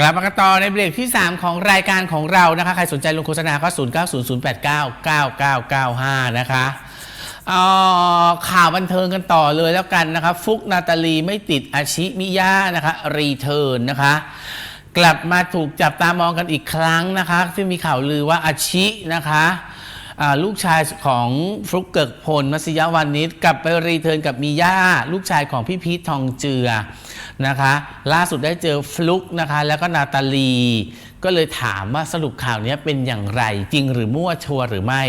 กลับมากันต่อในเบรกที่ 3 ของรายการของเรานะคะ ใครสนใจลงโฆษณาก็ 0 9 0 0 8 9 9 9 9 5 นะคะออข่าวบันเทิงกันต่อเลยแล้วกันนะคะ ฟุกนาตาลีไม่ติดอาชิมิยะนะคะ รีเทิร์นนะคะ กลับมาถูกจับตามองกันอีกครั้งนะคะที่มีข่าวลือว่าอาชินะคะลูกชายของฟลุกเกิกพลมัสยาวานิชกลับไปรีเทิร์นกับมีย่าลูกชายของพี่พีททองเจือ นะคะ ล่าสุดได้เจอฟลุกนะคะ แล้วก็นาตาลี ก็เลยถามว่าสรุปข่าวนี้เป็นอย่างไร จริงหรือมั่วชัวร์หรือไม่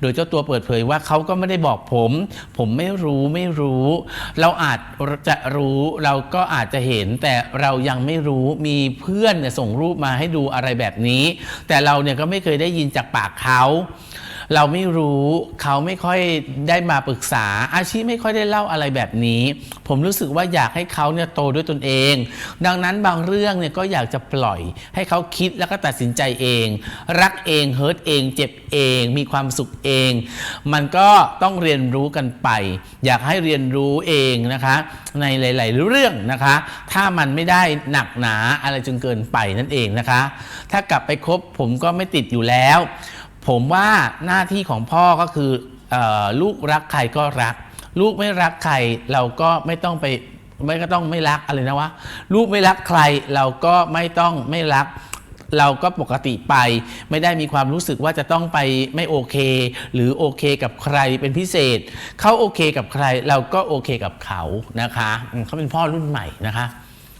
โดยเจ้าตัวเปิดเผยว่าเขาก็ไม่ได้บอกผม ผมไม่รู้ไม่รู้ เราอาจจะรู้เราก็อาจจะเห็นแต่เรายังไม่รู้มีเพื่อนเนี่ยส่งรูปมาให้ดูอะไรแบบนี้ แต่เราเนี่ยก็ไม่เคยได้ยินจากปากเขา เราไม่รู้เขาไม่ค่อยได้มาปรึกษา อาชีพไม่ค่อยได้เล่าอะไรแบบนี้ ผมรู้สึกว่าอยากให้เขาเนี่ยโตด้วยตนเอง ดังนั้นบางเรื่องเนี่ยก็อยากจะปล่อยให้เขาคิดแล้วก็ตัดสินใจเอง รักเองเฮิร์ตเอง เจ็บเอง มีความสุขเอง มันก็ต้องเรียนรู้กันไป อยากให้เรียนรู้เองนะคะ ในหลาย ๆ เรื่องนะคะ ถ้ามันไม่ได้หนักหนาอะไรจนเกินไปนั่นเองนะคะ ถ้ากลับไปคบผมก็ไม่ติดอยู่แล้ว ผมว่าหน้าที่ของพ่อก็คือออลูกรักใครก็รัก ลูกไม่รักใครเราก็ไม่ต้องไปไม่ก็ต้องไม่รักอะไรนะวะลูกไม่รักใครเราก็ไม่ต้องไม่รัก เราก็ปกติไป ไม่ได้มีความรู้สึกว่าจะต้องไปไม่โอเค หรือโอเคกับใครเป็นพิเศษ เขาโอเคกับใคร เราก็โอเคกับเขานะคะเขาเป็นพ่อรุ่นใหม่นะคะ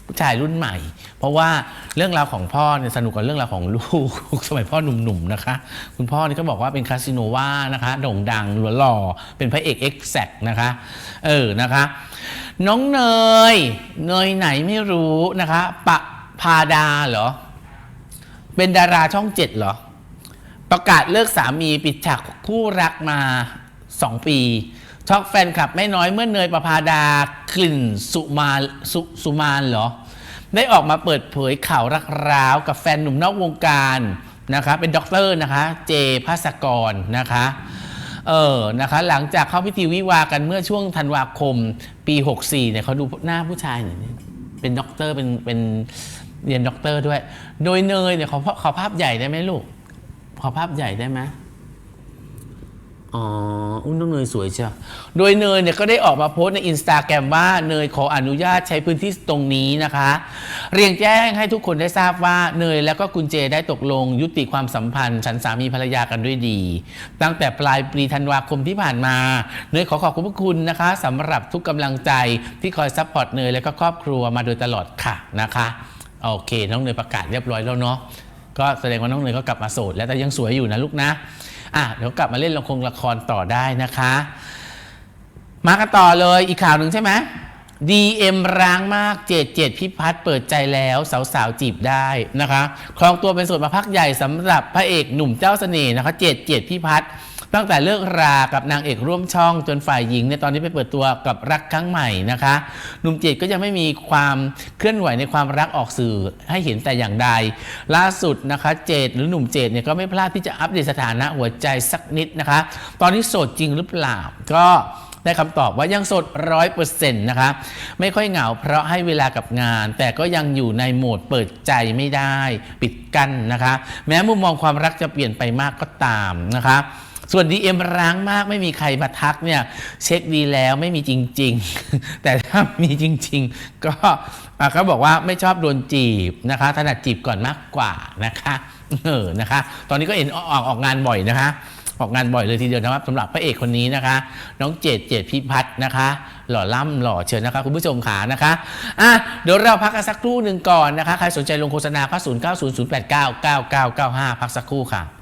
ผู้ชายรุ่นใหม่ เพราะว่าเรื่องราวของพ่อเนี่ยสนุกกว่าเรื่องราวของลูก สมัยพ่อหนุ่มๆนะคะ คุณพ่อนี่ก็บอกว่าเป็นคาสิโนวานะคะโด่งดังหล่อเป็นพระเอกเอ็กแซกนะคะ เออนะคะ น้องเนย เนยไหนไม่รู้นะคะปะพาดาเหรอ เป็นดาราช่องเจ็ดเหรอ ประกาศเลิกสามีปิดฉากคู่รักมา 2 ปีช็อกแฟนคลับไม่น้อยเมื่อเนยประภาดากลิ่นสุมาสุสุมานเหรอ ได้ออกมาเปิดเผยข่าวรักร้าวกับแฟนหนุ่มนอกวงการนะคะเป็นด็อกเตอร์นะคะเจภาสกรนะคะเออนะคะหลังจากเข้าพิธีวิวากันเมื่อช่วงธันวาคมปี 64เนี่ยเขาดูหน้าผู้ชายหน่อยเป็นด็อกเตอร์เป็นเป็นเรียนด็อกเตอร์ด้วย โดยเนยเนี่ยขอขอภาพใหญ่ได้ไหมลูก ขอภาพใหญ่ได้ไหม อ๋ออุ้นน้องเนยสวยเชียวโดยเนยเนี่ยก็ได้ออกมาโพสต์ในอินสตาแกรมว่าเนยขออนุญาตใช้พื้นที่ตรงนี้นะคะ เรียงแจ้งให้ทุกคนได้ทราบว่าเนยแล้วก็คุณเจได้ตกลงยุติความสัมพันธ์ ฉันสามีภรรยากันด้วยดี ตั้งแต่ปลายปีธันวาคมที่ผ่านมา เนยขอขอบคุณพระคุณนะคะสำหรับทุกกำลังใจที่คอยซัพพอร์ตเนยและก็ครอบครัวมาโดยตลอดค่ะนะคะโอเคน้องเนยประกาศเรียบร้อยแล้วเนาะก็แสดงว่าน้องเนยก็กลับมาโสดแล้วแต่ยังสวยอยู่นะลูกนะ อะเดี๋ยวกลับมาเล่นละครละครต่อได้นะคะ มากันต่อเลยอีกข่าวหนึ่งใช่ไหม DM ร้างมากเจดเจดพิพัฒน์เปิดใจแล้วสาวๆจีบได้นะคะครองตัวเป็นโสดมาพักใหญ่สำหรับพระเอกหนุ่มเจ้าเสน่ห์นะคะเจดเจดพิพัฒน์ ตั้งแต่เลิกรากับนางเอกร่วมช่องจนฝ่ายหญิงเนี่ยตอนนี้ไปเปิดตัวกับรักครั้งใหม่นะคะหนุ่มเจดก็ยังไม่มีความเคลื่อนไหวในความรักออกสื่อให้เห็นแต่อย่างใด ล่าสุดนะคะเจดหรือหนุ่มเจดเนี่ยก็ไม่พลาดที่จะอัปเดตสถานะหัวใจสักนิดนะคะ ตอนนี้โสดจริงหรือเปล่าก็ได้คำตอบว่ายังสดร้อยเปอร์เซ็นต์นะคะ ไม่ค่อยเหงาเพราะให้เวลากับงาน แต่ก็ยังอยู่ในโหมดเปิดใจไม่ได้ ปิดกั้นนะคะ แม้มุมมองความรักจะเปลี่ยนไปมากก็ตามนะคะ ส่วน DM ร้างมากไม่มีใครมาทักเนี่ยเช็คดีแล้วไม่มีจริง ๆ แต่ถ้ามีจริง ๆ ก็เขาบอกว่าไม่ชอบโดนจีบนะคะถนัดจีบก่อนมากกว่านะคะเออนะคะ ตอนนี้ก็เห็นออกออกงานบ่อยนะคะ ออกงานบ่อยเลยทีเดียวนะครับสำหรับพระเอกคนนี้นะคะ น้องเจดเจดพิพัฒน์นะคะ หล่อล่ำหล่อเชิญนะคะคุณผู้ชมขานะคะอะเดี๋ยวเราพักกันสักครู่หนึ่งก่อนนะคะ ใครสนใจลงโฆษณาก็0 9 0 0 8 9 9 9 9 5พักสักครู่ค่ะ